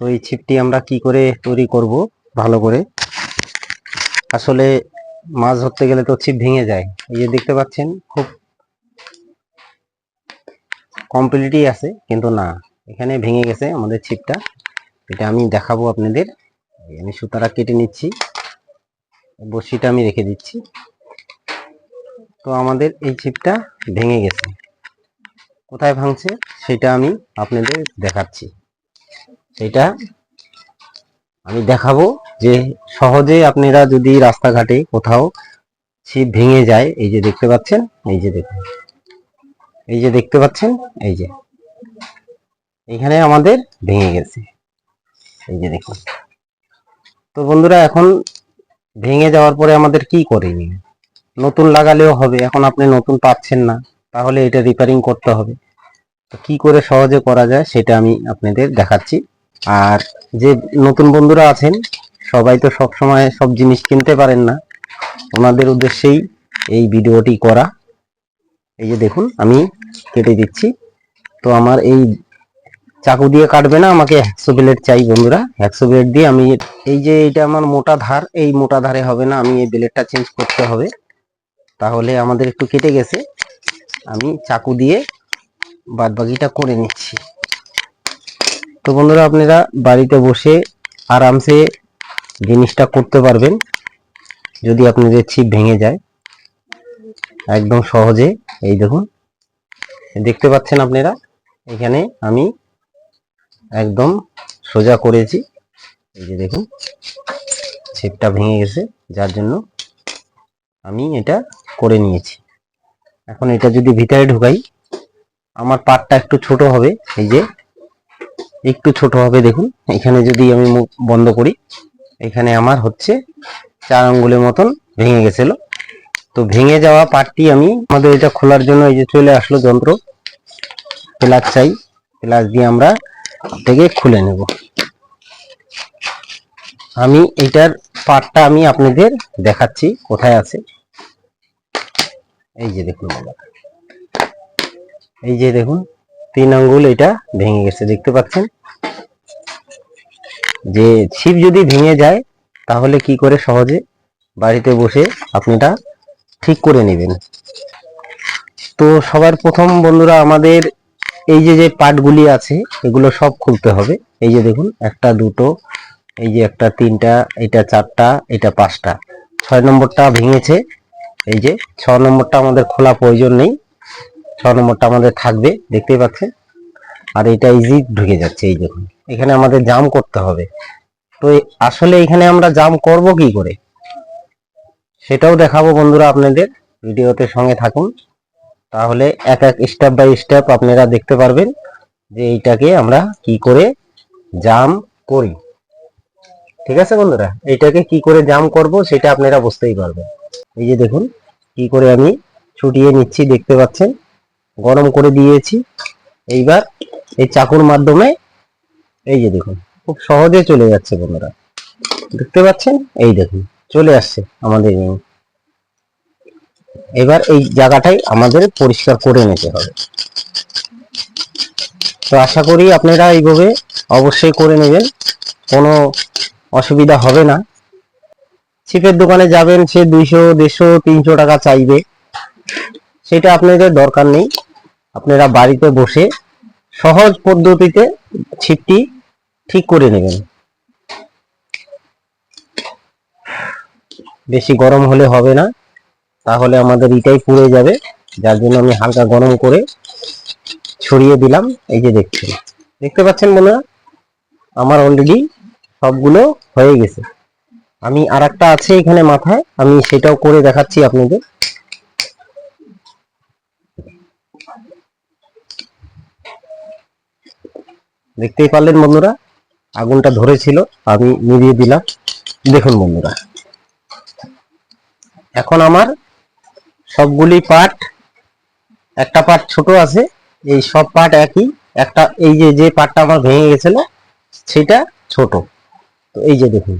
তো এই ছিপটি আমরা কি করে তৈরি করব? ভালো করে। আসলে মাছ ধরতে গেলে তো ছিপ ভেঙে যায়। এই যে দেখতে পাচ্ছেন, খুব কমপ্লিটই আছে, কিন্তু না। এখানে ভেঙে গেছে আমাদের ছিপটা। এটা আমি দেখাবো আপনাদের। আমি সুতাটা কেটে নিচ্ছি। বড়শিটা আমি রেখে দিচ্ছি। তো আমাদের এই ছিপটা ভেঙে গেছে। কোথায় ভাঙছে, সেটা আমি আপনাদের দেখাচ্ছি। সেটা আমি দেখাবো যে সহজে আপনারা যদি রাস্তাঘাটে কোথাও ছিপ ভেঙে যায়, এই যে দেখতে পাচ্ছেন, এই যে দেখুন, এই যে দেখতে পাচ্ছেন, এই যে, এখানে আমাদের ভেঙে গেছে, এই যে দেখুন। তো বন্ধুরা, এখন ভেঙে যাওয়ার পরে আমাদের কি করিনি নতুন লাগালেও হবে, এখন আপনি নতুন পাচ্ছেন না, তাহলে এটা রিপেয়ারিং করতে হবে। তো কি করে সহজে করা যায়, সেটা আমি আপনাদের দেখাচ্ছি। আর যে নতুন বন্ধুরা আছেন, সবাই তো সব সময় সব জিনিস কিনতে পারেন না। ওনাদের উদ্দেশ্যেই এই ভিডিওটি করা। এই যে দেখুন, আমি কেটে দিচ্ছি। তো আমার এই চাকু দিয়ে কাটবে না, আমাকে হ্যাকসো ব্লেড চাই বন্ধুরা। হ্যাকসো ব্লেড দিয়ে আমি এই যে এটা আমার মোটা ধার, এই মোটা ধারে হবে না, আমি এই ব্লেডটা চেঞ্জ করতে হবে। তাহলে আমাদের একটু কেটে গেছে। আমি চাকু দিয়ে বাদবাকিটা করে নিচ্ছি। তো বন্ধুরা, আপনারা বাড়িতে বসে আরামসে জিনিসটা করতে পারবেন, যদি আপনাদের ছিপ ভেঙে যায়। একদম সহজে, এই দেখুন। দেখতে পাচ্ছেন আপনারা, এখানে আমি একদম সোজা করেছি। এই যে দেখুন, ছিপটা ভেঙে গেছে, যার জন্য আমি এটা করে নিয়েছি। এখন এটা যদি ভিতরে ঢুকাই, আমার পাটটা একটু ছোট হবে, এই যে একটু ছোট হবে, দেখুন। এখানে যদি আমি মুখ বন্ধ করি, এখানে আমার হচ্ছে চার আঙ্গুলের মতন ভেঙে গেছিল। তো ভেঙে যাওয়া পাটটি আমি, আমাদের এটা খোলার জন্য এই যে চলে আসলো যন্ত্র, প্লাস চাই, প্লাস দিয়ে আমরা থেকে খুলে নেব। আমি এটার পাটটা আমি আপনাদের দেখাচ্ছি, কোথায় আছে। এই যে দেখুন। এই যে দেখুন, তিন আঙ্গুল এটা ভেঙে গেছে, দেখতে পাচ্ছেন? যে ছিপ যদি ভেঙে যায়, তাহলে কি করে সহজে বাড়িতে বসে আপনারা ঠিক করে নেবেন? তো সবার প্রথম বন্ধুরা, আমাদের এই যে যে পার্টগুলি আছে, এগুলো সব খুলতে হবে। এই যে দেখুন, একটা, দুটো, এই যে একটা, তিনটা, এটা চারটা, এটা পাঁচটা। ছয় নম্বরটা ভেঙেছে। এই যে, ছ নম্বরটা আমাদের খোলা প্রয়োজন নেই। ছ নম্বরটা আমাদের থাকবে দেখতেই পাচ্ছেন? আর এটা ইজি ঢুকে যাচ্ছে, এই দেখুন। এখানে আমাদের জাম করতে হবে। তো আসলে এখানে আমরা জাম করব কি করে? সেটাও দেখাবো বন্ধুরা আপনাদের। ভিডিওতে সঙ্গে থাকুন। তাহলে এক এক স্টেপ বাই স্টেপ আপনারা দেখতে পারবেন যে এইটাকে আমরা কি করে জাম করি। ঠিক আছে বন্ধুরা? এইটাকে কি করে জাম করব সেটা আপনারা বুঝতেই পারবেন। এই যে দেখুন, কি করে আমি ছুটিয়ে নিচ্ছি, দেখতে পাচ্ছেন? গরম করে দিয়েছি। এইবার এই চাকুর মাধ্যমে এই যে দেখুন, খুব সহজে চলে যাচ্ছে বন্ধুরা। দেখতে পাচ্ছেন? এই দেখুন, চলে আসছে আমাদের এই। এবার এই জায়গাটাই আমাদের পরিষ্কার করে নিতে হবে। তো আশা করি আপনারা এইভাবে অবশ্যই করে নেবেন, কোনো অসুবিধা হবে না। ছিপের দোকানে যাবেন, সে দুইশো, দেড়শো, তিনশো টাকা চাইবে। সেটা আপনাদের দরকার নেই। আপনারা বাড়িতে বসে সহজ পদ্ধতিতে ছিপটি ঠিক করে নেবেন। বেশি গরম হলে হবে না, তাহলে আমাদের ইটাই পুড়ে যাবে, যার জন্য আমি হালকা গরম করে ছড়িয়ে দিলাম, এই যে দেখছেন। দেখতে পাচ্ছেন হয়? আমার অলরেডি সবগুলো হয়ে গেছে। আমি আর আছে এখানে মাথায়, আমি সেটাও করে দেখাচ্ছি আপনাদের। দেখতেই পারলেন বন্ধুরা? আগুনটা ধরেছিল, আমি নিভিয়ে দিলাম। দেখুন বন্ধুরা, এখন আমার সবগুলি পার্ট একটা পার্ট ছোট আছে, এই সব পার্ট একই, একটা এই যে যে পার্টটা আমার ভেঙে গেছিল, সেটা ছোট। তো এই যে দেখুন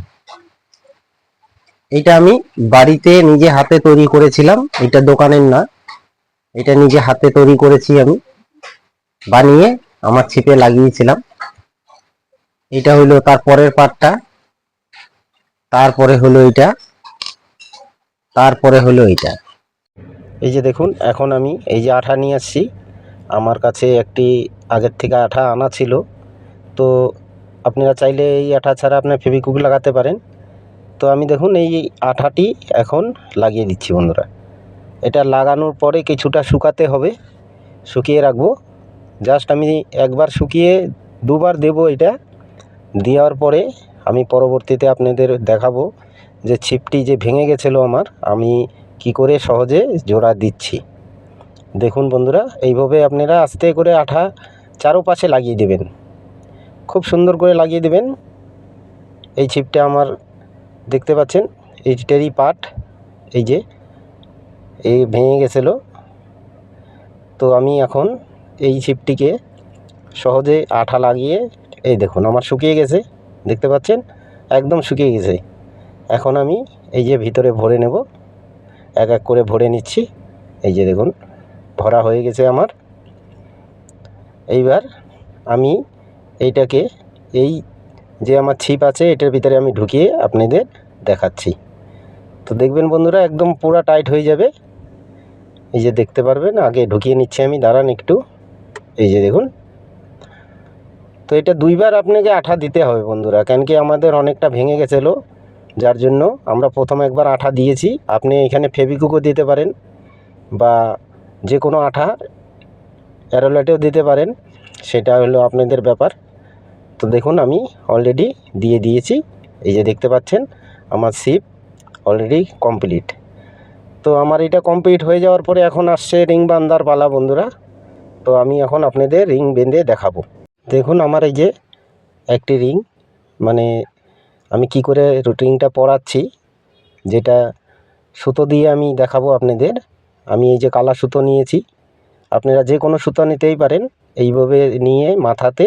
এটা আমি বাড়িতে নিজে হাতে তৈরি করেছিলাম, এটা দোকানের না, এটা নিজে হাতে তৈরি করেছি আমি, বানিয়ে আমার ছিপে লাগিয়েছিলাম। এটা হলো তার পরের পার্টটা তারপরে হলো এটা, তারপরে হলো এটা। এই যে দেখুন, এখন আমি এই যে আঠা নিয়ে আসছি। আমার কাছে একটি আগের থেকে আঠা আনা ছিল। তো আপনারা চাইলে এই আঠা ছাড়া আপনার ফেভিকুইক লাগাতে পারেন। তো আমি দেখুন, এই আঠাটি এখন লাগিয়ে দিচ্ছি বন্ধুরা। এটা লাগানোর পরে কিছুটা শুকাতে হবে। শুকিয়ে রাখব। জাস্ট আমি একবার শুকিয়ে দুবার দেবো এটা। দেওয়ার পরে আমি পরবর্তীতে আপনাদের দেখাবো যে ছিপটি যে ভেঙে গেছিল আমার, আমি কি করে সহজে জোড়া দিচ্ছি। দেখুন বন্ধুরা, এইভাবে আপনারা আস্তে করে আঠা চারোপাশে লাগিয়ে দেবেন। খুব সুন্দর করে লাগিয়ে দেবেন। এই ছিপটা আমার, দেখতে পাচ্ছেন এইটারই পার্ট এই যে এই ভেঙে গেছিল। তো আমি এখন এই ছিপটিকে সহজে আঠা লাগিয়ে এই দেখুন, আমার শুকিয়ে গেছে, দেখতে পাচ্ছেন? একদম শুকিয়ে গেছে। এখন আমি এই যে ভিতরে ভরে নেব, এক এক করে ভরে নিচ্ছি। এই যে দেখুন, ভরা হয়ে গেছে আমার। এইবার আমি এইটাকে, এই যে আমার ছিপ আছে, এটার ভিতরে আমি ঢুকিয়ে আপনাদের দেখাচ্ছি। তো দেখবেন বন্ধুরা, একদম পুরা টাইট হয়ে যাবে। এই যে দেখতে পারবেন, আগে ঢুকিয়ে নিচ্ছি আমি, দাঁড়ান একটু। এই যে দেখুন তো এটা দুইবার আপনাকে আঠা দিতে হবে বন্ধুরা কেন কি আমাদের অনেকটা ভেঙে গেছিল। যার জন্য আমরা প্রথম একবার আঠা দিয়েছি। আপনি এখানে ফেবিকুকও দিতে পারেন বা যে কোনো আঠা, অ্যারোলাটেও দিতে পারেন, সেটা হলো আপনাদের ব্যাপার। তো দেখুন, আমি অলরেডি দিয়ে দিয়েছি। এই যে দেখতে পাচ্ছেন, আমার সিপ অলরেডি কমপ্লিট তো আমার এটা কমপ্লিট হয়ে যাওয়ার পরে এখন আসছে রিং বান্দার পালা বন্ধুরা। তো আমি এখন আপনাদের রিং বেঁধে দেখাবো। দেখুন আমার এই যে একটি রিং মানে আমি কি করে রিংটা পরাচ্ছি যেটা সুতো দিয়ে আমি দেখাবো আপনাদের। আমি এই যে কালা সুতো নিয়েছি, আপনারা যে কোনো সুতো নিতেই পারেন, এইভাবে নিয়ে মাথাতে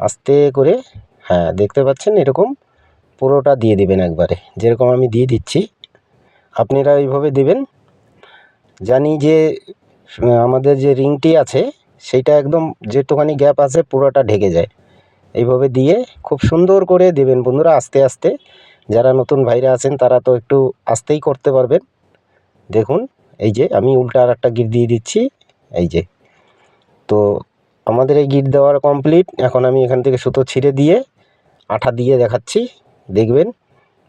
আস্তে করে হ্যাঁ দেখতে পাচ্ছেন এরকম পুরোটা দিয়ে দেবেন একবারে, যেরকম আমি দিয়ে দিচ্ছি। আপনারা এইভাবে দেবেন। জানি যে, আমাদের যে রিংটি আছে সেইটা একদম যেটুখানি গ্যাপ আছে পুরোটা ঢেকে যায়। এইভাবে দিয়ে খুব সুন্দর করে দেবেন বন্ধুরা আস্তে আস্তে। যারা নতুন ভাইরা আছেন, তারা তো একটু আস্তেই করতে পারবেন। দেখুন, এই যে আমি উল্টা আর একটা গিট দিয়ে দিচ্ছি, এই যে। তো আমাদের এই গিট দেওয়ার কমপ্লিট। এখন আমি এখান থেকে সুতো ছিঁড়ে দিয়ে আঠা দিয়ে দেখাচ্ছি। দেখবেন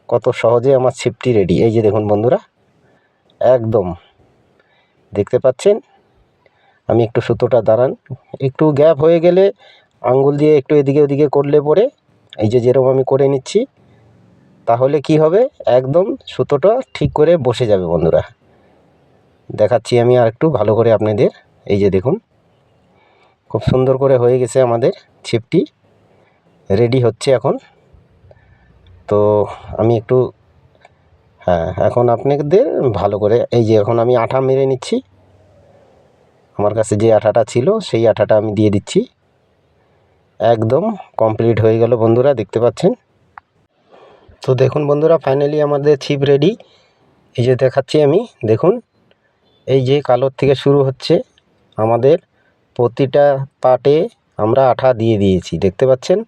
কত সহজে আমার ছিপটি রেডি। এই যে দেখুন বন্ধুরা, একদম। দেখতে পাচ্ছেন? আমি একটু সুতোটা দাঁড়ান। একটু গ্যাপ হয়ে গেলে আঙ্গুল দিয়ে একটু এদিকে ওদিকে করলে পরে এই যে যেরকম আমি করে নিচ্ছি, তাহলে কি হবে? একদম সুতোটা ঠিক করে বসে যাবে বন্ধুরা। দেখাচ্ছি আমি আর একটু ভালো করে আপনাদের। এই যে দেখুন, খুব সুন্দর করে হয়ে গেছে আমাদের ছিপটি। রেডি হচ্ছে এখন। তো আমি একটু হ্যাঁ এখন আপনাদের ভালো করে, এই যে এখন আমি আঠা মেরে নিচ্ছি। আমার কাছে যে আঠাটা ছিল, সেই আঠাটা আমি দিয়ে দিচ্ছি। একদম কমপ্লিট হয়ে গেল বন্ধুরা, দেখতে পাচ্ছেন? তো দেখুন বন্ধুরা ফাইনালি আমাদের ছিপ রেডি এই যে দেখাচ্ছি আমি, দেখুন। এই যে কালোর থেকে শুরু হচ্ছে আমাদের প্রতিটা পাটে আমরা আঠা দিয়ে দিয়েছি, দেখতে পাচ্ছেন?